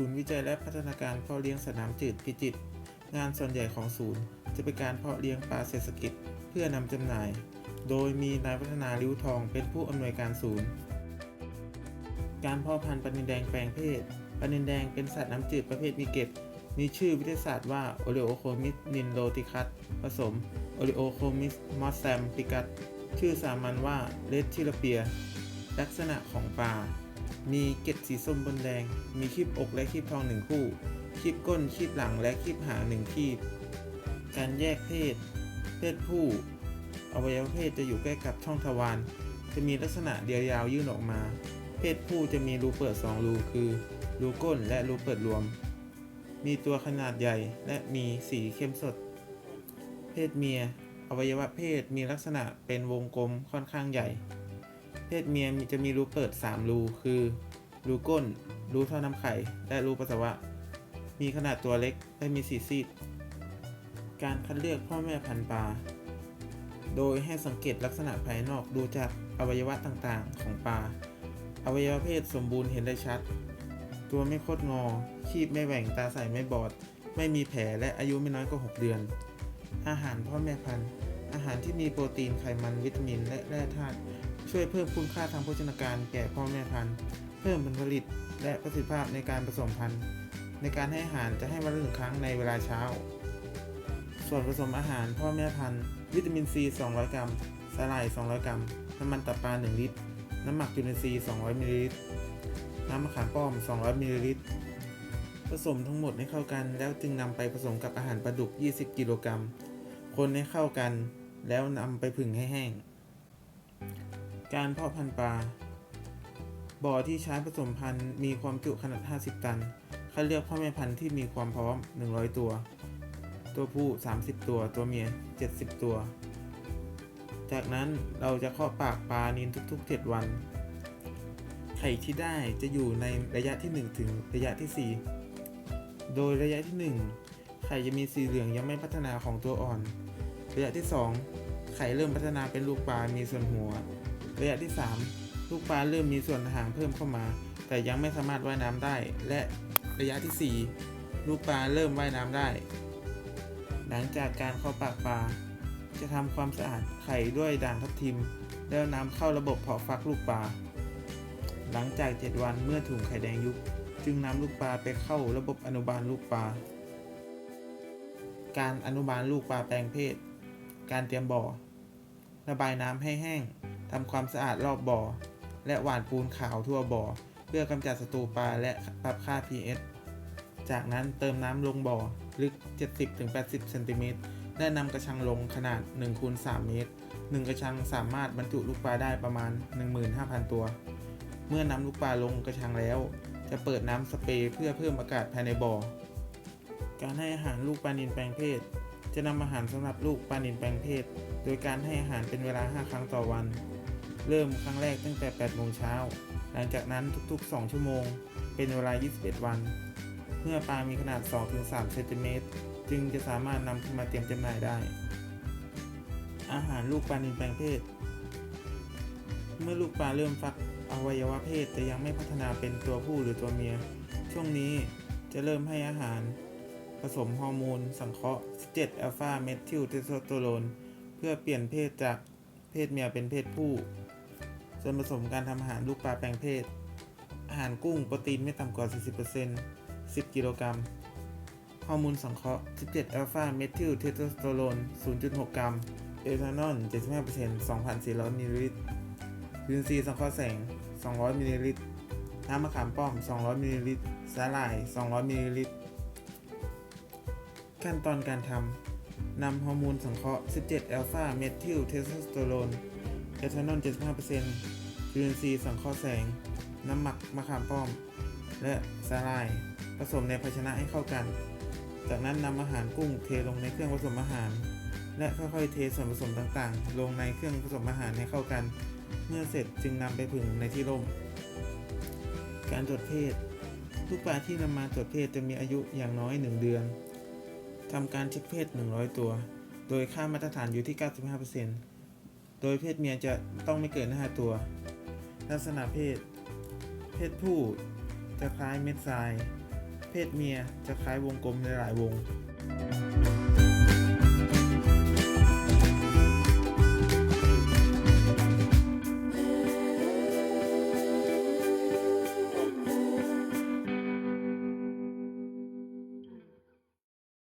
ศูนย์วิจัยและพัฒนาการเพาะเลี้ยงสนามจืดพิจิตร งานส่วนใหญ่ของศูนย์ จะเป็นการเพาะเลี้ยงปลาเศรษฐกิจเพื่อนำจำหน่าย โดยมีนายพัฒนาริ้วทองเป็นผู้อำนวยการศูนย์ การเพาะพันธุ์ปลานินแดงแปลงเพศปลานินแดงเป็นสัตว์น้ำจืดประเภทมีเกล็ด มีชื่อวิทยาศาสตร์ว่า o l e o c h o m y s ninloticus ผสม o l e o c h o m y s mossam picus ชื่อสามัญว่า Red t i l a p i a ลักษณะของปลา มีเกล็ดสีส้มบนแดง มีคีบอกและคีบทองหนึ่งคู่ คีบก้น คีบหลัง และคีบหางหนึ่งคีบ การแยกเพศ เพศผู้ อวัยวะเพศจะอยู่ใกล้กับช่องทวาร จะมีลักษณะเดียวยาวยื่นออกมา เพศผู้จะมีรูเปิด2รูคือรูก้นและรูเปิดรวม มีตัวขนาดใหญ่และมีสีเข้มสด เพศเมีย อวัยวะเพศมีลักษณะเป็นวงกลมค่อนข้างใหญ่ เพศเมียมีจะมีรูเปิด 3 รู คือรูก้น รูท่อน้ำไข่ และรูปัสสาวะ มีขนาดตัวเล็กและมีสีซีด การคัดเลือกพ่อแม่พันธุ์ปลา โดยให้สังเกตลักษณะภายนอกดูจากอวัยวะต่างๆ ของปลา อวัยวะเพศสมบูรณ์เห็นได้ชัด ตัวไม่โคดงอคีบไม่แหว่ง ตาใสไม่บอด ไม่มีแผล และอายุไม่น้อยกว่า 6 เดือน อาหารพ่อแม่พันธุ์ อาหารที่มีโปรตีน ไขมัน วิตามิน และแร่ธาตุ ช่วยเพิ่มคุณค่าทางโภชนาการแก่พ่อแม่พันธุ์ เพิ่มผลผลิตและประสิทธิภาพในการผสมพันธุ์ ในการให้อาหารจะให้วันละหนึ่งครั้งในเวลาเช้า ส่วนผสมอาหารพ่อแม่พันธุ์ วิตามินซี 200 กรัม สาหร่าย 200 กรัม น้ำมันตับปลา 1 ลิตร น้ำหมักจุลินทรีย์ 200 มิลลิลิตร น้ำมะขามป้อม 200 มิลลิลิตร ผสมทั้งหมดให้เข้ากัน แล้วจึงนำไปผสมกับอาหารปลาดุก 20 กิโลกรัม คนให้เข้ากัน แล้วนำไปผึ่งให้แห้ง การเพาะพันธุ์ปลา บ่อที่ใช้ผสมพันธุ์มีความจุขนาด 50 ตัน คัดเลือกพ่อแม่พันธุ์ที่มีความพร้อม 100 ตัว ตัวผู้ 30 ตัว ตัวเมีย 70 ตัว จากนั้นเราจะเคาะปากปลานินทุกๆ 7 วัน ไข่ที่ได้จะอยู่ในระยะที่ 1 ถึงระยะที่ 4 โดยระยะที่ 1 ไข่จะมีสีเหลืองยังไม่พัฒนาของตัวอ่อน ระยะที่ 2 ไข่เริ่มพัฒนาเป็นลูกปลา มีส่วนหัว ระยะที่ 3 ลูกปลาเริ่มมีส่วนหางเพิ่มเข้ามา แต่ยังไม่สามารถว่ายน้ำได้ และระยะที่ 4 ลูกปลาเริ่มว่ายน้ำได้ หลังจากการเข้าปากปลา จะทำความสะอาดไข่ด้วยด่างทับทิม แล้วนำเข้าระบบเพาะฟักลูกปลา หลังจาก 7 วันเมื่อถุงไข่แดงยุบจึงนำลูกปลาไปเข้าระบบอนุบาลลูกปลา การอนุบาลลูกปลาแปลงเพศ การเตรียมบ่อ ระบายน้ำให้แห้ง ทำความสะอาดรอบบ่อ และหว่านปูนขาวทั่วบ่อ เพื่อกำจัดศัตรูปลาและปรับค่า pH จากนั้นเติมน้ำลงบ่อลึก 70-80 เซนติเมตรและนำกระชังลงขนาด1คูณ3เมตร 1 กระชังสามารถบรรจุลูกปลาได้ประมาณ 15,000 ตัว เมื่อนำลูกปลาลงกระชังแล้ว จะเปิดน้ำสเปรย์เพื่อเพิ่มอากาศภายในบ่อ การให้อาหารลูกปลานิลแปลงเพศ จะนำอาหารสำหรับลูกปลานิลแปลงเพศ โดยการให้อาหารเป็นเวลา 5 ครั้งต่อวัน เริ่มครั้งแรกตั้งแต่ 8 โมงเช้า หลังจากนั้นทุกๆ 2 ชั่วโมง เป็นเวลา 21 วัน เมื่อปลามีขนาด 2-3 เซนติเมตร จึงจะสามารถนำขึ้นมาเตรียมจำหน่ายได้ อาหารลูกปลานิลแปลงเพศ เมื่อลูกปลาเริ่มฟักอวัยวะเพศแต่ยังไม่พัฒนาเป็นตัวผู้หรือตัวเมีย ช่วงนี้จะเริ่มให้อาหาร ผสมฮอร์โมน สังเคราะห์ 17 อัลฟาเมทิลเทสโทสเตอโรน เพื่อเปลี่ยนเพศจากเพศเมียเป็นเพศผู้ ส่วนผสมการทำอาหารลูกปลาแปลงเพศ อาหารกุ้งโปรตีนไม่ต่ำกว่า 40% 10 กิโลกรัม ฮอร์โมนสังเคราะห์ 17 อัลฟาเมทิลเทสโทสเตอโรน 0.6 กรัม เอทานอล 75% 2,400 มิลลิลิตรยูนซีสังเคราะห์แสง 200 มิลลิลิตร น้ำมะขามป้อม 200 มิลลิลิตร สาหร่าย 200 มิลลิลิตร ขั้นตอนการทำ นำฮอร์โมนสังเคราะห์ 17 อัลฟาเมทิลเทสโทสเตอโรน เอทานอล 75%ยูนซีย์สังเคราะห์แสง น้ำหมักมะขามป้อม และสาหร่าย ผสมในภาชนะให้เข้ากัน จากนั้นนำอาหารกุ้งเทลงในเครื่องผสมอาหาร และค่อยๆเทส่วนผสมต่างๆ ลงในเครื่องผสมอาหารให้เข้ากัน เมื่อเสร็จจึงนำไปผึ่งในที่ร่ม การตรวจเพศลูกปลาที่นำมาตรวจเพศจะมีอายุอย่างน้อย 1 เดือนทำการเช็คเพศ 100 ตัว โดยค่ามาตรฐานอยู่ที่ 95% โดยเพศเมียจะต้องไม่เกิน 5 ตัว ลักษณะเพศ เพศผู้จะคล้ายเม็ดทราย เพศเมียจะคล้ายวงกลมในหลายวง